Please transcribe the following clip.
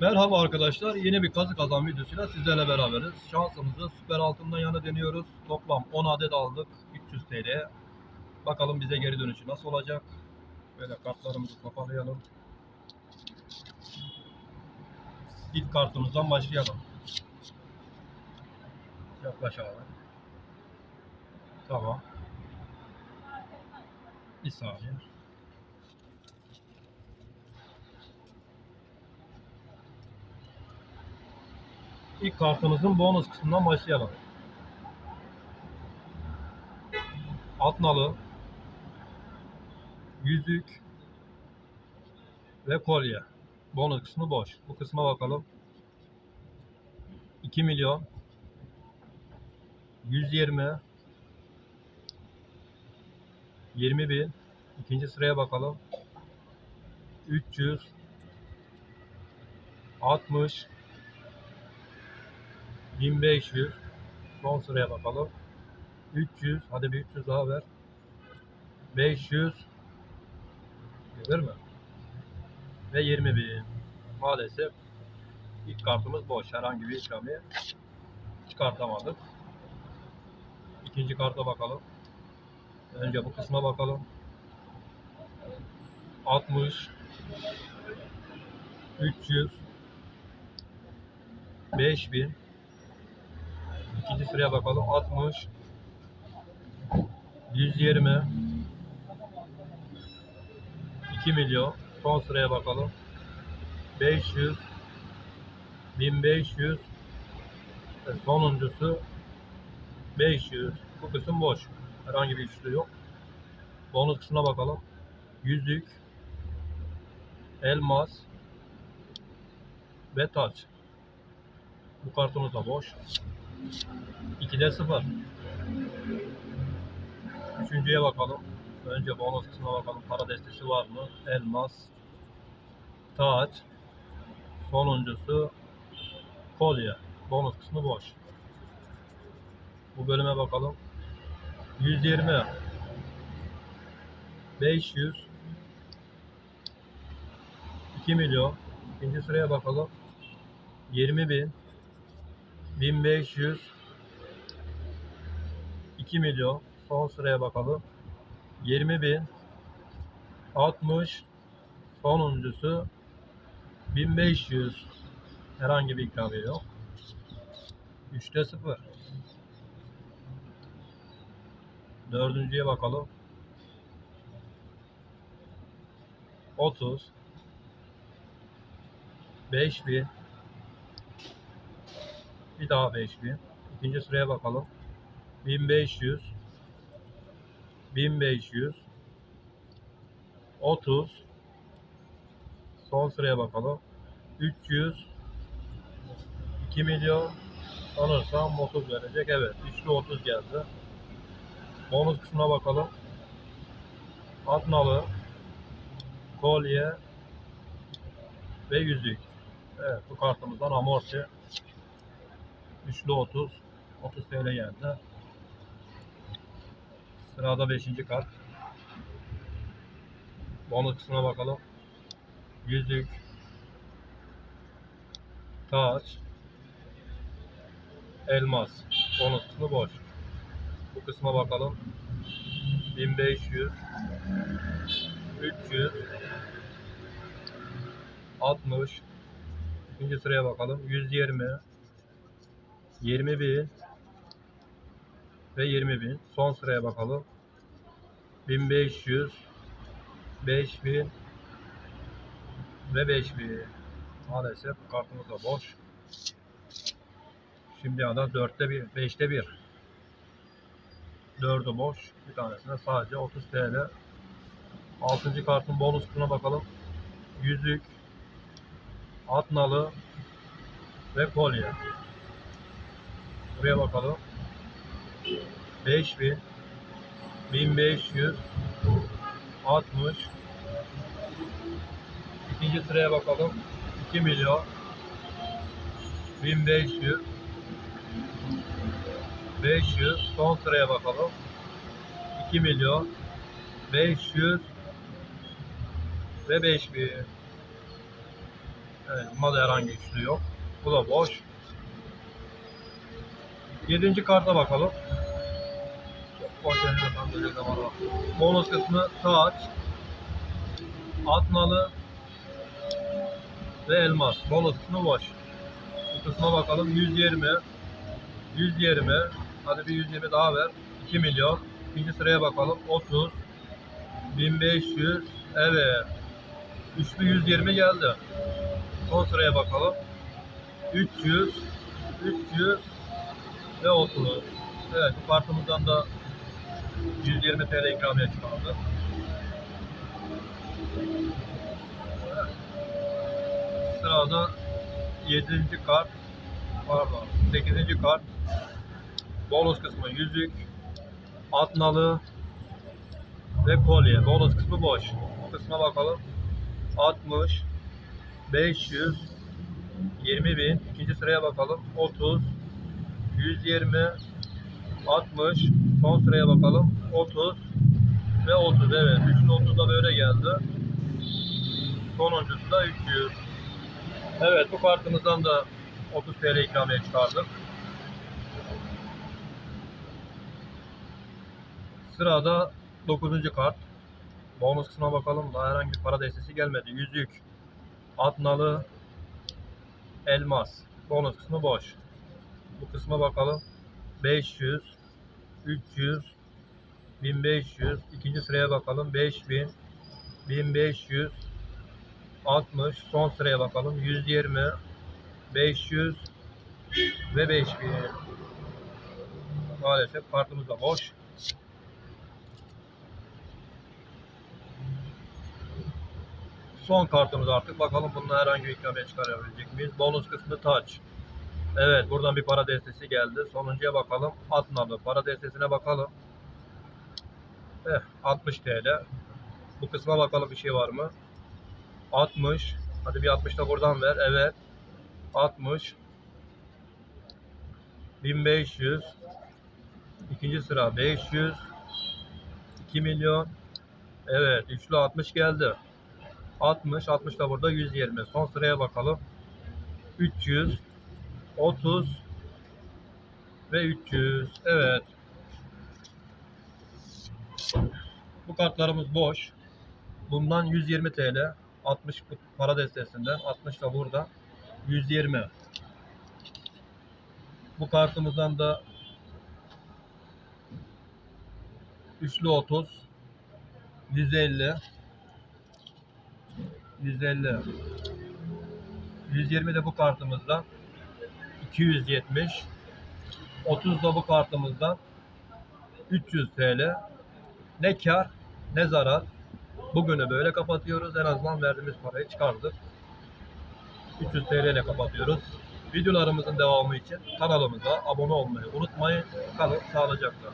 Merhaba arkadaşlar. Yeni bir kazı kazan videosuyla sizlerle beraberiz. Şansımızı süper altından yana deniyoruz. Toplam 10 adet aldık. 300 TL. Bakalım bize geri dönüşü nasıl olacak. Böyle kartlarımızı toparlayalım. İlk kartımızdan başlayalım. Yaklaş abi. Tamam. Bir saniye. İlk kartımızın bonus kısmından başlayalım. Atnalı, yüzük ve kolye. Bonus kısmı boş. Bu kısma bakalım. 2 milyon 120 20 bin ikinci sıraya bakalım 300 60 1500 son sıraya bakalım. 300 hadi bir 300 daha ver. 500 gelir mi? Ve 20 bin. Maalesef ilk kartımız boş. Herhangi bir ikramiye çıkartamadık. İkinci karta bakalım. Önce bu kısma bakalım. 60 300 5000 İkinci sıraya bakalım. 60 120 2 milyon. Son sıraya bakalım. 500 1500 ve sonuncusu 500. Bu kısım boş. Herhangi bir üçlü yok. Bonus kısmına bakalım. Yüzük, elmas ve taç. Bu kartımız da boş. 2'de 0. Üçüncüye bakalım. Önce bonus kısmına bakalım. Para destesi var mı? Elmas. Taç. Sonuncusu kolye. Bonus kısmı boş. Bu bölüme bakalım. 120 500 2 milyon. İkinci sıraya bakalım. 20 bin 1500 2 milyon. Son sıraya bakalım. 20 bin. 60 sonuncusu. 1500 herhangi bir ikramiye yok. 3'te 0 dördüncüye bakalım. 30 5000 bir daha 5000. İkinci sıraya bakalım. 1500 1500 30 Son sıraya bakalım. 300 2 milyon sanırsam 30 verecek. Evet. Üçlü 30 geldi. Bonus kısmına bakalım. Atnalı kolye ve yüzük. Evet bu kartımızdan amorti Üçlü 30. 30 TL geldi. Sırada 5. kart. Bonus kısmına bakalım. Yüzük. Taç. Elmas. Bonus kısmı boş. Bu kısma bakalım. 1500 300 60 İkinci sıraya bakalım. 120 20 bin ve 20 bin. Son sıraya bakalım. 1500 5000 ve 5000. Maalesef kartımız da boş. Şimdi ya da 4'te 1, 5'te 1. 4'ü boş. Bir tanesine sadece 30 TL. 6. kartın bonus kısmına bakalım. Yüzük, atnalı ve kolye. Buraya bakalım. 5000 1500 60 İkinci sıraya bakalım. 2 milyon 1500 500 son sıraya bakalım. 2 milyon 500 ve 5000 Evet, bunda da herhangi üçlü yok. Bu da boş. Yedinci karta bakalım. Böyle zaman var. Bonus kısmı taç, atnalı ve elmas. Bonus kısmı boş. Bu kısma bakalım 120, 120, hadi bir 120 daha ver. 2 milyon. İkinci sıraya bakalım 30, 1500, evet. Üçlü 120 geldi. Son sıraya bakalım. 300, 300 ve 30. Evet, kartımızdan da 120 TL ikramiye çıkardı. Sırada 7. kart, pardon 8. kart. Bonus kısmı yüzük, atnalı ve kolye. Bonus kısmı boş. Kısma bakalım. 60, 500, 20 bin. İkinci sıraya bakalım. 30, 120, 60. Son sıraya bakalım. 30 ve 30. Evet. 3'ün 30 da böyle geldi. Sonuncusu da 300. Evet bu kartımızdan da 30 TL ikramiye çıkardık. Sırada 9. kart. Bonus kısmına bakalım. Daha herhangi bir para destesi gelmedi. Yüzük, atnalı, elmas. Bonus kısmı boş. Bu kısma bakalım. 500, 300, 1500. İkinci sıraya bakalım. 5000, 1500, 60. Son sıraya bakalım. 120, 500 ve 5000. Maalesef kartımız da boş. Son kartımız artık. Bakalım bununla herhangi bir ikramiye çıkarabilecek miyiz? Bonus kısmı taç. Evet buradan bir para destesi geldi. Sonuncuya bakalım. Atnalı. Para destesine bakalım. Eh, 60 TL. Bu kısma bakalım bir şey var mı? 60. Hadi bir 60 da buradan ver. Evet. 60. 1500. İkinci sıra 500. 2 milyon. Evet. Üçlü 60 geldi. 60. 60 da burada 120. Son sıraya bakalım. 300. 30 ve 300. Evet. Bu kartlarımız boş. Bundan 120 TL. 60 bu para destesinden. 60 da burada. 120. Bu kartımızdan da üçlü 30 150 150 120 de bu kartımızdan 270 30 da bu kartımızdan 300 TL ne kar ne zarar. Bugünü böyle kapatıyoruz. En azından verdiğimiz parayı çıkardık. 300 TL ile kapatıyoruz. Videolarımızın devamı için kanalımıza abone olmayı unutmayın. Kalın sağlıcakla